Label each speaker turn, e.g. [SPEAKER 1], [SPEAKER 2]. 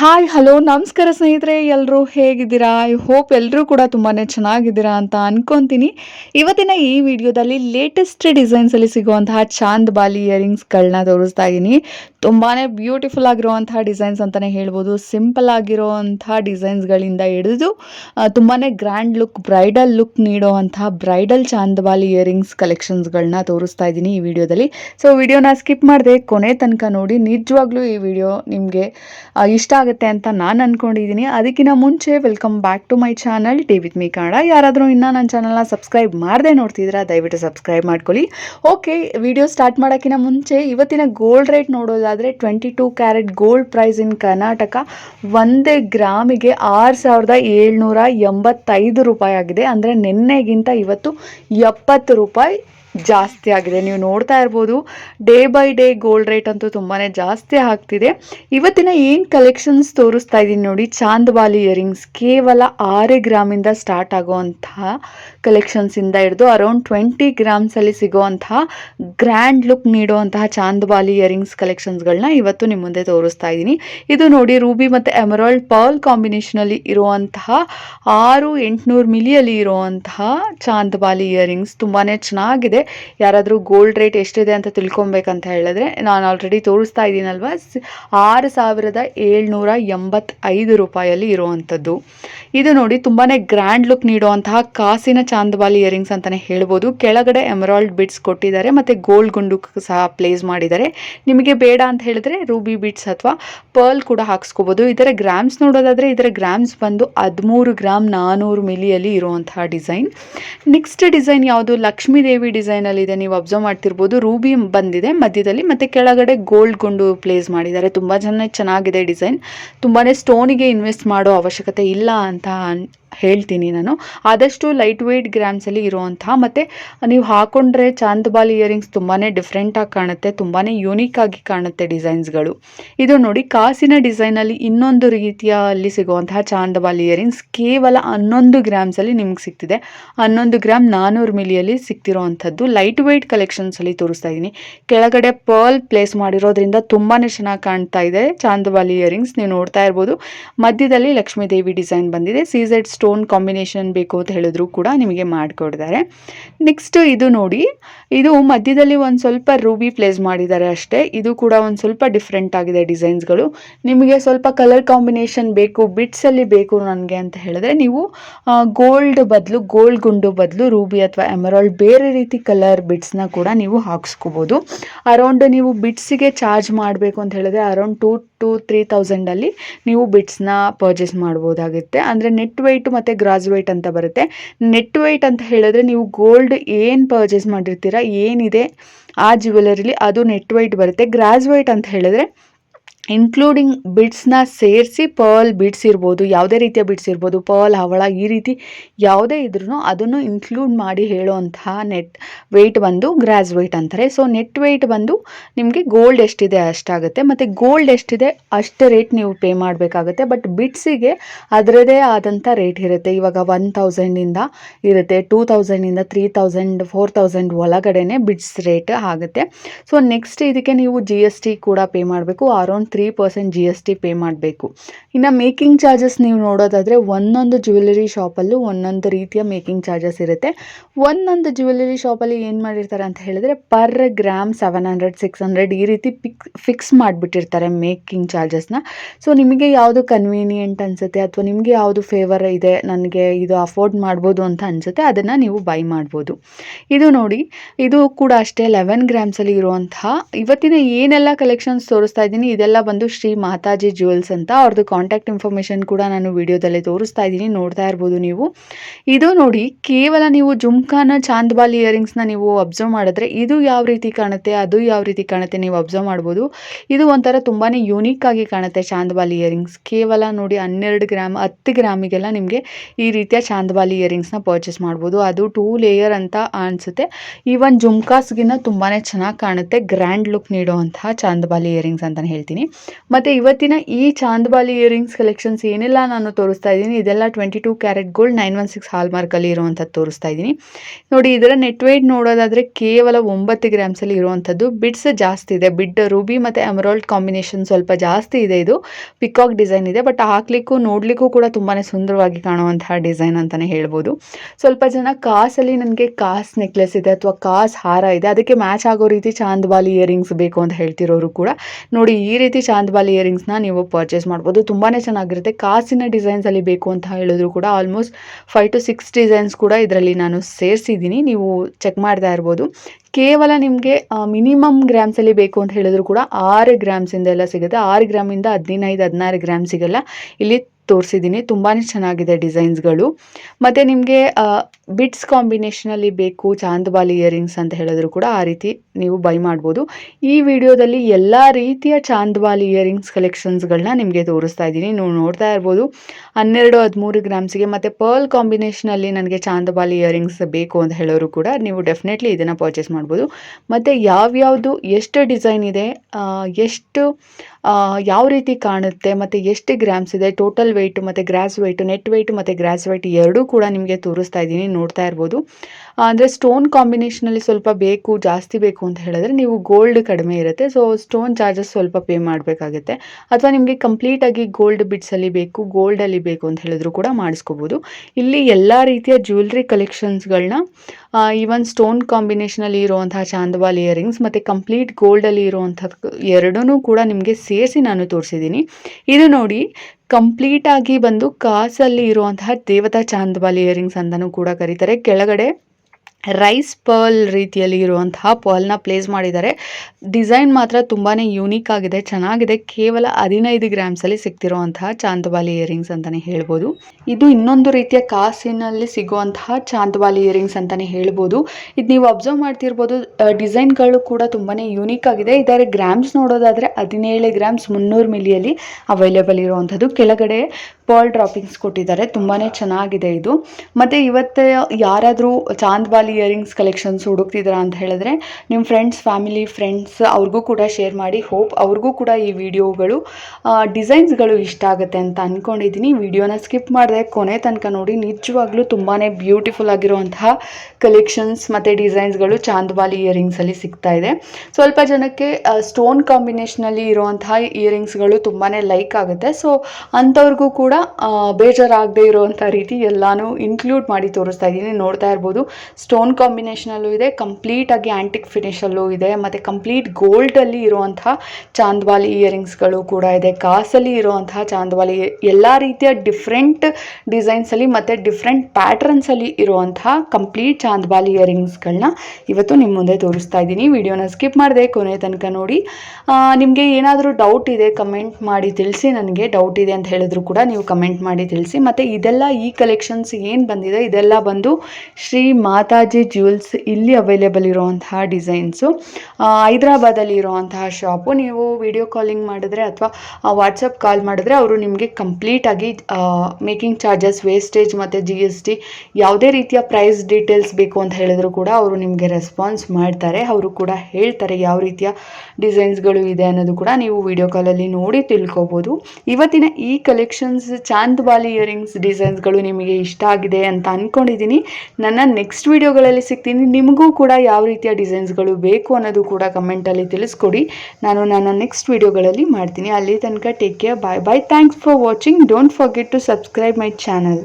[SPEAKER 1] Hi hello ನಮಸ್ಕಾರ ಸ್ನೇಹಿತರೆ ಎಲ್ಲರೂ ಹೇಗಿದ್ದೀರಾ? ಐ ಹೋಪ್ ಎಲ್ಲರೂ ಕೂಡ ತುಂಬಾ ಚೆನ್ನಾಗಿದ್ದೀರಾ ಅಂತ ಅನ್ಕೊತೀನಿ. ಇವತ್ತಿನ ಈ ವಿಡಿಯೋದಲ್ಲಿ ಲೇಟೆಸ್ಟ್ ಡಿಸೈನ್ಸಲ್ಲಿ ಸಿಗುವಂತಹ ಚಾಂದ್ ಬಾಲಿ ಇಯರಿಂಗ್ಸ್ಗಳನ್ನ ತೋರಿಸ್ತಾ ಇದ್ದೀನಿ ತುಂಬಾ ಬ್ಯೂಟಿಫುಲ್ ಆಗಿರುವಂತಹ ಡಿಸೈನ್ಸ್ ಅಂತಲೇ ಹೇಳ್ಬೋದು. ಸಿಂಪಲ್ ಆಗಿರುವಂತಹ ಡಿಸೈನ್ಸ್ಗಳಿಂದ ಹಿಡಿದು ತುಂಬಾ ಗ್ರ್ಯಾಂಡ್ ಲುಕ್ ಬ್ರೈಡಲ್ ಲುಕ್ ನೀಡುವಂತಹ ಬ್ರೈಡಲ್ ಚಾಂದ್ಬಾಲಿ ಇಯರಿಂಗ್ಸ್ ಕಲೆಕ್ಷನ್ಸ್ಗಳನ್ನ ತೋರಿಸ್ತಾ ಇದ್ದೀನಿ ಈ ವಿಡಿಯೋದಲ್ಲಿ. ಸೊ ವಿಡಿಯೋನ ಸ್ಕಿಪ್ ಮಾಡದೆ ಕೊನೆ ತನಕ ನೋಡಿ. ನಿಜವಾಗ್ಲೂ ಈ ವಿಡಿಯೋ ನಿಮಗೆ ಇಷ್ಟ ಆಗುತ್ತೆ ಅಂತ ನಾನು ಅನ್ಕೊಂಡಿದ್ದೀನಿ ಅದಕ್ಕಿಂತ ಮುಂಚೆ welcome back to my channel T with me Kannada ಯಾರಾದರೂ ಇನ್ನೂ ನನ್ನ ಚಾನಲ್ನ ಸಬ್ಸ್ಕ್ರೈಬ್ ಮಾಡದೆ ನೋಡ್ತಿದ್ದೀರಾ ದಯವಿಟ್ಟು ಸಬ್ಸ್ಕ್ರೈಬ್ ಮಾಡ್ಕೊಳ್ಳಿ. ಓಕೆ ವಿಡಿಯೋ ಸ್ಟಾರ್ಟ್ ಮಾಡೋಕ್ಕಿಂತ ಮುಂಚೆ ಇವತ್ತಿನ ಗೋಲ್ಡ್ ರೇಟ್ ನೋಡೋದಾದರೆ twenty two carat gold price in Karnataka ಒಂದೇ ಗ್ರಾಮಿಗೆ ಆರು ಸಾವಿರದ ಏಳ್ನೂರ ಎಂಬತ್ತೈದು ರೂಪಾಯಿ ಆಗಿದೆ. ಅಂದರೆ ನಿನ್ನೆಗಿಂತ ಇವತ್ತು ಎಪ್ಪತ್ತು ರೂಪಾಯಿ ಜಾಸ್ತಿ ಆಗಿದೆ. ನೀವು ನೋಡ್ತಾ ಇರ್ಬೋದು day by day gold rate ಅಂತೂ ತುಂಬಾ ಜಾಸ್ತಿ ಆಗ್ತಿದೆ. ಇವತ್ತಿನ ಏನು ಕಲೆಕ್ಷನ್ಸ್ ತೋರಿಸ್ತಾ ಇದ್ದೀನಿ ನೋಡಿ ಚಾಂದಬಾಲಿ ಇಯರಿಂಗ್ಸ್ ಕೇವಲ ಆರೇ ಗ್ರಾಮಿಂದ ಸ್ಟಾರ್ಟ್ ಆಗುವಂತಹ ಕಲೆಕ್ಷನ್ಸಿಂದ ಹಿಡಿದು ಅರೌಂಡ್ ಟ್ವೆಂಟಿ ಗ್ರಾಮ್ಸಲ್ಲಿ ಸಿಗುವಂತಹ ಗ್ರ್ಯಾಂಡ್ ಲುಕ್ ನೀಡುವಂತಹ ಚಾಂದ್ಬಾಲಿ ಇಯರಿಂಗ್ಸ್ ಕಲೆಕ್ಷನ್ಸ್ಗಳನ್ನ ಇವತ್ತು ನಿಮ್ಮ ಮುಂದೆ ತೋರಿಸ್ತಾ ಇದ್ದೀನಿ. ಇದು ನೋಡಿ ರೂಬಿ ಮತ್ತು ಎಮರಾಲ್ಡ್ ಪರ್ಲ್ ಕಾಂಬಿನೇಷನಲ್ಲಿ ಇರುವಂತಹ ಆರು ಎಂಟುನೂರು ಮಿಲಿಯಲ್ಲಿ ಇರುವಂತಹ ಚಾಂದ್ಬಾಲಿ ಇಯರಿಂಗ್ಸ್ ತುಂಬಾ ಚೆನ್ನಾಗಿದೆ. ಯಾರಾದರೂ ಗೋಲ್ಡ್ ರೇಟ್ ಎಷ್ಟಿದೆ ಅಂತ ತಿಳ್ಕೊಬೇಕಂತ ಹೇಳಿದ್ರೆ ನಾನು ಆಲ್ರೆಡಿ ತೋರಿಸ್ತಾ ಇದ್ದೀನಲ್ವಾ? ಆರು ಸಾವಿರದ ಏಳ್ನೂರ ಎಂಬತ್ತೈದು ರೂಪಾಯಲ್ಲಿ ಇರುವಂಥದ್ದು. ಇದು ನೋಡಿ ತುಂಬಾ ಗ್ರ್ಯಾಂಡ್ ಲುಕ್ ನೀಡುವಂತಹ ಕಾಸಿನ ಚಾಂದಬಾಲಿ ಇಯರಿಂಗ್ಸ್ ಅಂತಾನೆ ಹೇಳ್ಬೋದು. ಕೆಳಗಡೆ ಎಮರಾಲ್ಡ್ ಬಿಟ್ಸ್ ಕೊಟ್ಟಿದ್ದಾರೆ, ಮತ್ತೆ ಗೋಲ್ಡ್ ಗುಂಡು ಸಹ ಪ್ಲೇಸ್ ಮಾಡಿದ್ದಾರೆ. ನಿಮಗೆ ಬೇಡ ಅಂತ ಹೇಳಿದ್ರೆ ರೂಬಿ ಬಿಟ್ಸ್ ಅಥವಾ ಪರ್ಲ್ ಕೂಡ ಹಾಕ್ಸ್ಕೋಬೋದು. ಇದರ ಗ್ರಾಮ್ಸ್ ನೋಡೋದಾದ್ರೆ, ಇದರ ಗ್ರಾಮ್ಸ್ ಬಂದು ಹದಿಮೂರು ಗ್ರಾಮ್ ನಾನೂರು ಮಿಲಿಯಲ್ಲಿ ಇರುವಂತಹ ಡಿಸೈನ್. ನೆಕ್ಸ್ಟ್ ಡಿಸೈನ್ ಯಾವುದು? ಲಕ್ಷ್ಮೀ ದೇವಿ ಡಿಸೈನಲ್ಲಿ ಇದೆ ನೀವು ಅಬ್ಸರ್ವ್ ಮಾಡ್ತಿರ್ಬೋದು. ರೂಬಿ ಬಂದಿದೆ ಮಧ್ಯದಲ್ಲಿ, ಮತ್ತೆ ಕೆಳಗಡೆ ಗೋಲ್ಡ್ ಗುಂಡು ಪ್ಲೇಸ್ ಮಾಡಿದ್ದಾರೆ. ತುಂಬಾ ಜನ ಚೆನ್ನಾಗಿದೆ ಡಿಸೈನ್. ತುಂಬಾನೇ ಸ್ಟೋನಿಗೆ ಇನ್ವೆಸ್ಟ್ ಮಾಡೋ ಅವಶ್ಯಕತೆ ಇಲ್ಲ ಅಂತ ಹೇಳ್ತೀನಿ ನಾನು. ಆದಷ್ಟು ಲೈಟ್ ವೆಯ್ಟ್ ಗ್ರಾಮ್ಸಲ್ಲಿ ಇರುವಂತಹ ಮತ್ತು ನೀವು ಹಾಕೊಂಡ್ರೆ ಚಾಂದಬಾಲ್ ಇಯರಿಂಗ್ಸ್ ತುಂಬಾ ಡಿಫ್ರೆಂಟಾಗಿ ಕಾಣುತ್ತೆ ತುಂಬಾ ಯೂನಿಕ್ ಆಗಿ ಕಾಣುತ್ತೆ ಡಿಸೈನ್ಸ್ಗಳು ಇದು ನೋಡಿ ಕಾಸಿನ ಡಿಸೈನಲ್ಲಿ ಇನ್ನೊಂದು ರೀತಿಯಲ್ಲಿ ಸಿಗುವಂತಹ ಚಾಂದಬಾಲ್ ಇಯರಿಂಗ್ಸ್ ಕೇವಲ ಹನ್ನೊಂದು ಗ್ರಾಮ್ಸಲ್ಲಿ ನಿಮ್ಗೆ ಸಿಗ್ತಿದೆ. ಹನ್ನೊಂದು ಗ್ರಾಮ್ ನಾನ್ನೂರು ಮಿಲಿಯಲ್ಲಿ ಸಿಗ್ತಿರೋವಂಥದ್ದು ಲೈಟ್ ವೆಯ್ಟ್ ಕಲೆಕ್ಷನ್ಸಲ್ಲಿ ತೋರಿಸ್ತಾ ಇದ್ದೀನಿ ಕೆಳಗಡೆ ಪರ್ಲ್ ಪ್ಲೇಸ್ ಮಾಡಿರೋದ್ರಿಂದ ತುಂಬಾ ಚೆನ್ನಾಗಿ ಕಾಣ್ತಾ ಇದೆ ಚಾಂದಬಾಲ್ ಇಯರಿಂಗ್ಸ್ ನೀವು ನೋಡ್ತಾ ಇರ್ಬೋದು. ಮಧ್ಯದಲ್ಲಿ ಲಕ್ಷ್ಮೀ ದೇವಿ ಡಿಸೈನ್ ಬಂದಿದೆ ಸೀಸೆಡ್ ಸ್ಟೋನ್ ಕಾಂಬಿನೇಷನ್ ಬೇಕು ಅಂತ ಹೇಳಿದ್ರು ಕೂಡ ನಿಮಗೆ ಮಾಡಿಕೊಡ್ತಾರೆ. ನೆಕ್ಸ್ಟ್ ಇದು ನೋಡಿ, ಇದು ಮಧ್ಯದಲ್ಲಿ ಒಂದು ಸ್ವಲ್ಪ ರೂಬಿ ಪ್ಲೇಸ್ ಮಾಡಿದ್ದಾರೆ ಅಷ್ಟೇ. ಇದು ಕೂಡ ಒಂದು ಸ್ವಲ್ಪ ಡಿಫ್ರೆಂಟ್ ಆಗಿದೆ ಡಿಸೈನ್ಸ್ಗಳು ನಿಮಗೆ ಸ್ವಲ್ಪ ಕಲರ್ ಕಾಂಬಿನೇಷನ್ ಬೇಕು ಬಿಟ್ಸಲ್ಲಿ ಬೇಕು ನನಗೆ ಅಂತ ಹೇಳಿದ್ರೆ ನೀವು ಗೋಲ್ಡ್ ಬದಲು ಗೋಲ್ಡ್ ಗುಂಡು ಬದಲು ರೂಬಿ ಅಥವಾ ಎಮರಾಲ್ಡ್ ಬೇರೆ ರೀತಿ ಕಲರ್ ಬಿಟ್ಸ್ನ ಕೂಡ ನೀವು ಹಾಕ್ಸ್ಕೋಬೋದು. ಅರೌಂಡ್ ನೀವು ಬಿಟ್ಸಿಗೆ ಚಾರ್ಜ್ ಮಾಡಬೇಕು ಅಂತ ಹೇಳಿದ್ರೆ ಅರೌಂಡ್ ಟೂ ಟು ತ್ರೀ ತೌಸಂಡಲ್ಲಿ ನೀವು ಬಿಟ್ಸ್ನ ಪರ್ಚೇಸ್ ಮಾಡ್ಬೋದಾಗುತ್ತೆ. ಅಂದರೆ ನೆಟ್ ವೆಯ್ಟ್ ಮತ್ತು ಗ್ರಾಸ್ ವೆಯ್ಟ್ ಅಂತ ಬರುತ್ತೆ. ನೆಟ್ ವೆಯ್ಟ್ ಅಂತ ಹೇಳಿದ್ರೆ ನೀವು ಗೋಲ್ಡ್ ಏನು ಪರ್ಚೇಸ್ ಮಾಡಿರ್ತೀರ, ಏನಿದೆ, ಆ ಜ್ಯುವೆಲರಿಲಿ ಅದು ನೆಟ್ ವೆಯ್ಟ್ ಬರುತ್ತೆ. ಗ್ರಾಸ್ ವೆಯ್ಟ್ ಅಂತ ಹೇಳಿದ್ರೆ ಇನ್ಕ್ಲೂಡಿಂಗ್ ಬಿಡ್ಸ್ನ ಸೇರಿಸಿ ಪರ್ಲ್ ಬಿಡ್ಸ್ ಇರ್ಬೋದು, ಯಾವುದೇ ರೀತಿಯ ಬಿಡ್ಸ್ ಇರ್ಬೋದು ಪರ್ಲ್ ಹವಳ ಈ ರೀತಿ ಯಾವುದೇ ಇದ್ರೂ ಅದನ್ನು ಇನ್ಕ್ಲೂಡ್ ಮಾಡಿ ಹೇಳುವಂತಹ ನೆಟ್ ವೆಯ್ಟ್ ಬಂದು ಗ್ರಾಸ್ ವೆಯ್ಟ್ ಅಂತಾರೆ. ಸೊ ನೆಟ್ ವೆಯ್ಟ್ ಬಂದು ನಿಮಗೆ ಗೋಲ್ಡ್ ಎಷ್ಟಿದೆ ಅಷ್ಟಾಗುತ್ತೆ. ಮತ್ತು ಗೋಲ್ಡ್ ಎಷ್ಟಿದೆ ಅಷ್ಟು ರೇಟ್ ನೀವು ಪೇ ಮಾಡಬೇಕಾಗುತ್ತೆ. ಬಟ್ ಬಿಡ್ಸಿಗೆ ಅದರದೇ ಆದಂಥ ರೇಟ್ ಇರುತ್ತೆ. ಇವಾಗ ಒನ್ ತೌಸಂಡಿಂದ ಇರುತ್ತೆ ಟೂ ತೌಸಂಡಿಂದ ತ್ರೀ ತೌಸಂಡ್ ಫೋರ್ ತೌಸಂಡ್ ಒಳಗಡೆನೆ ಬಿಡ್ಸ್ ರೇಟ್ ಆಗುತ್ತೆ. ಸೊ ನೆಕ್ಸ್ಟ್ ಇದಕ್ಕೆ ನೀವು ಜಿ ಕೂಡ ಪೇ ಮಾಡಬೇಕು. Around three percent G S T pay ಮಾಡಬೇಕು. ಇನ್ನು ಮೇಕಿಂಗ್ ಚಾರ್ಜಸ್ ನೀವು ನೋಡೋದಾದರೆ ಒಂದೊಂದು ಜ್ಯುವೆಲರಿ ಶಾಪಲ್ಲೂ ಒಂದೊಂದು ರೀತಿಯ ಮೇಕಿಂಗ್ ಚಾರ್ಜಸ್ ಇರುತ್ತೆ. ಒಂದೊಂದು ಜ್ಯುವೆಲರಿ ಶಾಪಲ್ಲಿ ಏನು ಮಾಡಿರ್ತಾರೆ ಅಂತ ಹೇಳಿದ್ರೆ per gram seven hundred six hundred ಈ ರೀತಿ ಪಿಕ್ ಫಿಕ್ಸ್ ಮಾಡಿಬಿಟ್ಟಿರ್ತಾರೆ ಮೇಕಿಂಗ್ ಚಾರ್ಜಸ್ನ ಸೊ ನಿಮಗೆ ಯಾವುದು ಕನ್ವೀನಿಯೆಂಟ್ ಅನಿಸುತ್ತೆ ಅಥವಾ ನಿಮಗೆ ಯಾವುದು ಫೇವರ್ ಇದೆ, ನನಗೆ ಇದು ಅಫೋರ್ಡ್ ಮಾಡ್ಬೋದು ಅಂತ ಅನಿಸುತ್ತೆ, ಅದನ್ನು ನೀವು ಬೈ ಮಾಡ್ಬೋದು. ಇದು ನೋಡಿ, ಇದು ಕೂಡ ಅಷ್ಟೇ ಲೆವೆನ್ ಗ್ರಾಮ್ಸಲ್ಲಿ ಇರುವಂತಹ, ಇವತ್ತಿನ ಏನೆಲ್ಲ ಕಲೆಕ್ಷನ್ಸ್ ತೋರಿಸ್ತಾ ಇದ್ದೀನಿ, ಇದೆಲ್ಲ ಬಂದು ಶ್ರೀ ಮಾತಾಜಿ ಜ್ಯುವೆಲ್ಸ್ ಅಂತ ಅವ್ರದ್ದು ಕಾಂಟ್ಯಾಕ್ಟ್ ಇನ್ಫಾರ್ಮೇಷನ್ ಕೂಡ ನಾನು ವಿಡಿಯೋದಲ್ಲಿ ತೋರಿಸ್ತಾ ಇದ್ದೀನಿ, ನೋಡ್ತಾ ಇರ್ಬೋದು ನೀವು. ಇದು ನೋಡಿ, ಕೇವಲ ನೀವು ಜುಮ್ಕಾನ ಚಾಂದ್ಬಾಲ್ ಇಯರಿಂಗ್ಸ್ನ ನೀವು ಅಬ್ಸರ್ವ್ ಮಾಡಿದ್ರೆ ಇದು ಯಾವ ರೀತಿ ಕಾಣುತ್ತೆ, ಅದು ಯಾವ ರೀತಿ ಕಾಣುತ್ತೆ ನೀವು ಅಬ್ಸರ್ವ್ ಮಾಡ್ಬೋದು. ಇದು ಒಂಥರ ತುಂಬಾ ಯೂನಿಕ್ ಆಗಿ ಕಾಣುತ್ತೆ ಚಾಂದ್ಬಾಲ್ ಇಯರಿಂಗ್ಸ್ ಕೇವಲ ನೋಡಿ ಹನ್ನೆರಡು ಗ್ರಾಮ್, ಹತ್ತು ಗ್ರಾಮಿಗೆಲ್ಲ ನಿಮಗೆ ಈ ರೀತಿಯ ಚಾಂದ್ಬಾಲ್ ಇಯರಿಂಗ್ಸ್ನ ಪರ್ಚೇಸ್ ಮಾಡ್ಬೋದು. ಅದು ಟೂ ಲೇಯರ್ ಅಂತ ಅನಿಸುತ್ತೆ. ಈವನ್ ಜುಮ್ಕಾಸ್ಗಿನ್ನ ತುಂಬಾ ಚೆನ್ನಾಗಿ ಕಾಣುತ್ತೆ ಗ್ರ್ಯಾಂಡ್ ಲುಕ್ ನೀಡುವಂತಹ ಚಾಂದ್ಬಾಲ್ ಇಯರಿಂಗ್ಸ್ ಅಂತಲೇ ಹೇಳ್ತೀನಿ. ಮತ್ತು ಇವತ್ತಿನ ಈ ಚಾಂದ್ಬಾಲಿ ಇಯರಿಂಗ್ಸ್ ಕಲೆಕ್ಷನ್ಸ್ ಏನೆಲ್ಲ ನಾನು ತೋರಿಸ್ತಾ ಇದ್ದೀನಿ, ಇದೆಲ್ಲ twenty two carat gold nine one six ಹಾಲ್ ಮಾರ್ಕಲ್ಲಿ ಇರುವಂಥದ್ದು ತೋರಿಸ್ತಾ ಇದ್ದೀನಿ. ನೋಡಿ, ಇದರ ನೆಟ್ ವೇಟ್ ನೋಡೋದಾದರೆ ಕೇವಲ ಒಂಬತ್ತು ಗ್ರಾಮ್ಸಲ್ಲಿ ಇರುವಂಥದ್ದು. ಬಿಡ್ಸ್ ಜಾಸ್ತಿ ಇದೆ, ಬಿಡ್, ರೂಬಿ ಮತ್ತು ಎಮರಾಲ್ಡ್ ಕಾಂಬಿನೇಷನ್ ಸ್ವಲ್ಪ ಜಾಸ್ತಿ ಇದೆ ಇದು. ಪಿಕಾಕ್ ಡಿಸೈನ್ ಇದೆ ಬಟ್ ಹಾಕ್ಲಿಕ್ಕೂ ನೋಡಲಿಕ್ಕೂ ಕೂಡ ತುಂಬಾ ಸುಂದರವಾಗಿ ಕಾಣುವಂತಹ ಡಿಸೈನ್ ಅಂತಲೇ ಹೇಳ್ಬೋದು. ಸ್ವಲ್ಪ ಜನ ಕಾಸಲ್ಲಿ ನನಗೆ ಕಾಸ್ ನೆಕ್ಲೆಸ್ ಇದೆ ಅಥವಾ ಕಾಸ್ ಹಾರ ಇದೆ, ಅದಕ್ಕೆ ಮ್ಯಾಚ್ ಆಗೋ ರೀತಿ ಚಾಂದ್ಬಾಲಿ ಇಯರಿಂಗ್ಸ್ ಬೇಕು ಅಂತ ಹೇಳ್ತಿರೋರು ಕೂಡ. ನೋಡಿ, ಈ ರೀತಿ ಚಾಂದ್ಬಾಲಿ ಇಯರಿಂಗ್ಸ್ನ ನೀವು ಪರ್ಚೇಸ್ ಮಾಡ್ಬೋದು. ತುಂಬಾ ಚೆನ್ನಾಗಿರುತ್ತೆ. ಕಾಸಿನ ಡಿಸೈನ್ಸಲ್ಲಿ ಬೇಕು ಅಂತ ಹೇಳಿದ್ರು ಕೂಡ almost five to six designs ಕೂಡ ಇದರಲ್ಲಿ ನಾನು ಸೇರಿಸಿದ್ದೀನಿ. ನೀವು ಚೆಕ್ ಮಾಡ್ತಾ ಇರ್ಬೋದು. ಕೇವಲ ನಿಮಗೆ ಮಿನಿಮಮ್ ಗ್ರಾಮ್ಸಲ್ಲಿ ಬೇಕು ಅಂತ ಹೇಳಿದ್ರು ಕೂಡ ಆರು ಗ್ರಾಮ್ಸಿಂದ ಎಲ್ಲ ಸಿಗುತ್ತೆ. ಆರು ಗ್ರಾಮಿಂದ ಹದಿನೈದು, ಹದಿನಾರು ಗ್ರಾಮ್ ಸಿಗಲ್ಲ ಇಲ್ಲಿ ತೋರಿಸಿದ್ದೀನಿ. ತುಂಬಾ ಚೆನ್ನಾಗಿದೆ ಡಿಸೈನ್ಸ್ಗಳು. ಮತ್ತು ನಿಮಗೆ ಬಿಟ್ಸ್ ಕಾಂಬಿನೇಷನಲ್ಲಿ ಬೇಕು, ಚಾಂದ್ಬಾಲಿ ಇಯರಿಂಗ್ಸ್ ಅಂತ ಹೇಳಿದ್ರು ಕೂಡ ಆ ರೀತಿ ನೀವು ಬೈ ಮಾಡ್ಬೋದು. ಈ ವಿಡಿಯೋದಲ್ಲಿ ಎಲ್ಲ ರೀತಿಯ ಚಾಂದಬಾಲಿ ಇಯರಿಂಗ್ಸ್ ಕಲೆಕ್ಷನ್ಸ್ಗಳನ್ನ ನಿಮಗೆ ತೋರಿಸ್ತಾ ಇದ್ದೀನಿ. ನೀವು ನೋಡ್ತಾ ಇರ್ಬೋದು. ಹನ್ನೆರಡು, ಹದಿಮೂರು ಗ್ರಾಮ್ಸಿಗೆ ಮತ್ತು ಪರ್ಲ್ ಕಾಂಬಿನೇಷನಲ್ಲಿ ನನಗೆ ಚಾಂದಬಾಲಿ ಇಯರಿಂಗ್ಸ್ ಬೇಕು ಅಂತ ಹೇಳೋರು ಕೂಡ ನೀವು ಡೆಫಿನೆಟ್ಲಿ ಇದನ್ನು ಪರ್ಚೇಸ್ ಮಾಡ್ಬೋದು. ಮತ್ತು ಯಾವ್ಯಾವುದು, ಎಷ್ಟು ಡಿಸೈನ್ ಇದೆ ಎಷ್ಟು ಯಾವ ರೀತಿ ಕಾಣುತ್ತೆ, ಮತ್ತು ಎಷ್ಟು ಗ್ರಾಮ್ಸ್ ಇದೆ, ಟೋಟಲ್ ವೆಯ್ಟು ಮತ್ತು ಗ್ರಾಸ್ ವೆಯ್ಟು ನೆಟ್ ವೆಯ್ಟು ಮತ್ತು ಗ್ರಾಸ್ ವೆಯ್ಟ್ ಎರಡೂ ಕೂಡ ನಿಮಗೆ ತೋರಿಸ್ತಾ ಇದ್ದೀನಿ, ನೋಡ್ತಾ ಇರ್ಬೋದು. ಅಂದರೆ ಸ್ಟೋನ್ ಕಾಂಬಿನೇಷನಲ್ಲಿ ಸ್ವಲ್ಪ ಬೇಕು, ಜಾಸ್ತಿ ಬೇಕು ಅಂತ ಹೇಳಿದ್ರೆ ನೀವು ಗೋಲ್ಡ್ ಕಡಿಮೆ ಇರುತ್ತೆ. ಸೊ ಸ್ಟೋನ್ ಚಾರ್ಜಸ್ ಸ್ವಲ್ಪ ಪೇ ಮಾಡಬೇಕಾಗುತ್ತೆ. ಅಥವಾ ನಿಮಗೆ ಕಂಪ್ಲೀಟಾಗಿ ಗೋಲ್ಡ್ ಬಿಡ್ಸಲ್ಲಿ ಬೇಕು ಗೋಲ್ಡಲ್ಲಿ ಬೇಕು ಅಂತ ಹೇಳಿದ್ರು ಕೂಡ ಮಾಡಿಸ್ಕೋಬೋದು. ಇಲ್ಲಿ ಎಲ್ಲ ರೀತಿಯ ಜ್ಯುವೆಲ್ರಿ ಕಲೆಕ್ಷನ್ಸ್ಗಳನ್ನ ಈವನ್ ಸ್ಟೋನ್ ಕಾಂಬಿನೇಷನಲ್ಲಿ ಇರುವಂತಹ ಚಾಂದವಾಲ್ ಇಯರಿಂಗ್ಸ್ ಮತ್ತು ಕಂಪ್ಲೀಟ್ ಗೋಲ್ಡಲ್ಲಿ ಇರುವಂಥದ್ದು ಎರಡೂ ಕೂಡ ನಿಮಗೆ ಸೇರಿಸಿ ನಾನು ತೋರಿಸಿದ್ದೀನಿ. ಇದು ನೋಡಿ ಕಂಪ್ಲೀಟಾಗಿ ಬಂದು ಕಾಸಲ್ಲಿ ಇರುವಂತಹ ದೇವತಾ ಚಾಂದ್ವಾಲಿ ಇಯರಿಂಗ್ಸ್ ಅಂತಾನು ಕೂಡ ಕರೀತಾರೆ. ಕೆಳಗಡೆ ರೈಸ್ ಪರ್ಲ್ ರೀತಿಯಲ್ಲಿ ಇರುವಂತಹ ಪರ್ಲ್ನ ಪ್ಲೇಸ್ ಮಾಡಿದ್ದಾರೆ. ಡಿಸೈನ್ ಮಾತ್ರ ತುಂಬಾ ಯೂನಿಕ್ ಆಗಿದೆ, ಚೆನ್ನಾಗಿದೆ. ಕೇವಲ ಹದಿನೈದು ಗ್ರಾಮ್ಸಲ್ಲಿ ಸಿಗ್ತಿರುವಂತಹ ಚಾಂದಬಾಲಿ ಇಯರಿಂಗ್ಸ್ ಅಂತಲೇ ಹೇಳ್ಬೋದು. ಇದು ಇನ್ನೊಂದು ರೀತಿಯ ಕಾಸಿನಲ್ಲಿ ಸಿಗುವಂತಹ ಚಾಂದಬಾಲಿ ಇಯರಿಂಗ್ಸ್ ಅಂತಲೇ ಹೇಳ್ಬೋದು. ಇದು ನೀವು ಅಬ್ಸರ್ವ್ ಮಾಡ್ತಿರ್ಬೋದು ಡಿಸೈನ್ಗಳು ಕೂಡ ತುಂಬಾ ಯೂನಿಕ್ ಆಗಿದೆ. ಇದರ ಗ್ರಾಮ್ಸ್ ನೋಡೋದಾದರೆ ಹದಿನೇಳು ಗ್ರಾಮ್ಸ್ ಮುನ್ನೂರು ಮಿಲಿಯಲ್ಲಿ ಅವೈಲೇಬಲ್ ಇರುವಂಥದ್ದು. ಕೆಳಗಡೆ ಪರ್ಲ್ ಡ್ರಾಪಿಂಗ್ಸ್ ಕೊಟ್ಟಿದ್ದಾರೆ. ತುಂಬಾ ಚೆನ್ನಾಗಿದೆ ಇದು. ಮತ್ತು ಇವತ್ತು ಯಾರಾದರೂ ಚಾಂದ್ವಾಲಿ ಇಯರಿಂಗ್ಸ್ ಕಲೆಕ್ಷನ್ಸ್ ಹುಡುಕ್ತಿದ್ದೀರಾ ಅಂತ ಹೇಳಿದ್ರೆ ನಿಮ್ಮ ಫ್ರೆಂಡ್ಸ್ ಫ್ಯಾಮಿಲಿ ಫ್ರೆಂಡ್ಸ್ ಅವ್ರಿಗೂ ಕೂಡ ಶೇರ್ ಮಾಡಿ ಹೋಪ್ ಅವ್ರಿಗೂ ಕೂಡ ಈ ವಿಡಿಯೋಗಳು ಡಿಸೈನ್ಸ್ಗಳು ಇಷ್ಟ ಆಗುತ್ತೆ ಅಂತ ಅಂದ್ಕೊಂಡಿದ್ದೀನಿ ವಿಡಿಯೋನ ಸ್ಕಿಪ್ ಮಾಡಿದೆ ಕೊನೆ ತನಕ ನೋಡಿ, ನಿಜವಾಗ್ಲೂ ತುಂಬಾ ಬ್ಯೂಟಿಫುಲ್ ಆಗಿರುವಂತಹ ಕಲೆಕ್ಷನ್ಸ್ ಮತ್ತು ಡಿಸೈನ್ಸ್ಗಳು ಚಾಂದ್ವಾಲಿ ಇಯರಿಂಗ್ಸಲ್ಲಿ ಸಿಗ್ತಾ ಇದೆ. ಸ್ವಲ್ಪ ಜನಕ್ಕೆ ಸ್ಟೋನ್ ಕಾಂಬಿನೇಷನಲ್ಲಿ ಇರುವಂತಹ ಇಯರಿಂಗ್ಸ್ಗಳು ತುಂಬಾ ಲೈಕ್ ಆಗುತ್ತೆ. ಸೊ ಅಂಥವ್ರಿಗೂ ಕೂಡ ಬೇಜಾರಾಗದೇ ಇರುವಂಥ ರೀತಿ ಎಲ್ಲಾನು ಇನ್ಕ್ಲೂಡ್ ಮಾಡಿ ತೋರಿಸ್ತಾ ಇದ್ದೀನಿ. ನೋಡ್ತಾ ಇರ್ಬೋದು ಸ್ಟೋನ್ ಕಾಂಬಿನೇಷನಲ್ಲೂ ಇದೆ ಕಂಪ್ಲೀಟಾಗಿ ಆ್ಯಂಟಿಕ್ ಫಿನಿಷಲ್ಲೂ ಇದೆ, ಮತ್ತು ಕಂಪ್ಲೀಟ್ ಗೋಲ್ಡಲ್ಲಿ ಇರುವಂತಹ ಚಾಂದ್ವಾಲಿ ಇಯರಿಂಗ್ಸ್ಗಳು ಕೂಡ ಇದೆ. ಕಾಸಲ್ಲಿ ಇರುವಂತಹ ಚಾಂದ್ವಾಲಿ, ಎಲ್ಲ ರೀತಿಯ ಡಿಫ್ರೆಂಟ್ ಡಿಸೈನ್ಸಲ್ಲಿ ಮತ್ತು ಡಿಫ್ರೆಂಟ್ ಪ್ಯಾಟ್ರನ್ಸಲ್ಲಿ ಇರುವಂತಹ ಕಂಪ್ಲೀಟ್ ಚಾಂದ್ವಾಲಿ ಇಯರಿಂಗ್ಸ್ಗಳನ್ನ ಇವತ್ತು ನಿಮ್ಮ ಮುಂದೆ ತೋರಿಸ್ತಾ ಇದ್ದೀನಿ. ವಿಡಿಯೋನ ಸ್ಕಿಪ್ ಮಾಡಿದೆ ಕೊನೆ ತನಕ ನೋಡಿ. ನಿಮಗೆ ಏನಾದರೂ ಡೌಟ್ ಇದೆ ಕಮೆಂಟ್ ಮಾಡಿ ತಿಳಿಸಿ. ನನಗೆ ಡೌಟ್ ಇದೆ ಅಂತ ಹೇಳಿದ್ರು ಕೂಡ ನೀವು ಕಮೆಂಟ್ ಮಾಡಿ ತಿಳಿಸಿ. ಮತ್ತು ಇದೆಲ್ಲ ಈ ಕಲೆಕ್ಷನ್ಸ್ ಏನು ಬಂದಿದೆ, ಇದೆಲ್ಲ ಬಂದು ಶ್ರೀ ಮಾತಾಜಿ ಜ್ಯುವೆಲ್ಸ್ ಇಲ್ಲಿ ಅವೈಲೇಬಲ್ ಇರುವಂತಹ ಡಿಸೈನ್ಸು ಹೈದ್ರಾಬಾದಲ್ಲಿ ಇರುವಂತಹ ಶಾಪು ನೀವು ವಿಡಿಯೋ ಕಾಲಿಂಗ್ ಮಾಡಿದ್ರೆ ಅಥವಾ ವಾಟ್ಸಪ್ ಕಾಲ್ ಮಾಡಿದ್ರೆ ಅವರು ನಿಮಗೆ ಕಂಪ್ಲೀಟಾಗಿ ಮೇಕಿಂಗ್ ಚಾರ್ಜಸ್ ವೇಸ್ಟೇಜ್ ಮತ್ತು ಜಿ ಎಸ್ ಟಿ ಯಾವುದೇ ರೀತಿಯ ಪ್ರೈಸ್ ಡೀಟೇಲ್ಸ್ ಬೇಕು ಅಂತ ಹೇಳಿದ್ರು ಕೂಡ ಅವರು ನಿಮಗೆ ರೆಸ್ಪಾನ್ಸ್ ಮಾಡ್ತಾರೆ. ಅವರು ಕೂಡ ಹೇಳ್ತಾರೆ ಯಾವ ರೀತಿಯ ಡಿಸೈನ್ಸ್ಗಳು ಇದೆ ಅನ್ನೋದು ಕೂಡ ನೀವು ವಿಡಿಯೋ ಕಾಲಲ್ಲಿ ನೋಡಿ ತಿಳ್ಕೊಬೋದು. ಇವತ್ತಿನ ಈ ಕಲೆಕ್ಷನ್ಸ್ ಚಾಂದ್ವಾಲಿ ಇಯರಿಂಗ್ಸ್ ಡಿಸೈನ್ಸ್ಗಳು ನಿಮಗೆ ಇಷ್ಟ ಆಗಿದೆ ಅಂತ ಅಂದ್ಕೊಂಡಿದ್ದೀನಿ ನನ್ನ ನೆಕ್ಸ್ಟ್ ವಿಡಿಯೋಗಳಲ್ಲಿ ಸಿಗ್ತೀನಿ. ನಿಮಗೂ ಕೂಡ ಯಾವ ರೀತಿಯ ಡಿಸೈನ್ಸ್ಗಳು ಬೇಕು ಅನ್ನೋದು ಕೂಡ ಕಮೆಂಟಲ್ಲಿ ತಿಳಿಸ್ಕೊಡಿ. ನಾನು ನನ್ನ ನೆಕ್ಸ್ಟ್ ವಿಡಿಯೋಗಳಲ್ಲಿ ಮಾಡ್ತೀನಿ. ಅಲ್ಲಿ ತನಕ take care bye bye thanks for watching don't forget to subscribe my channel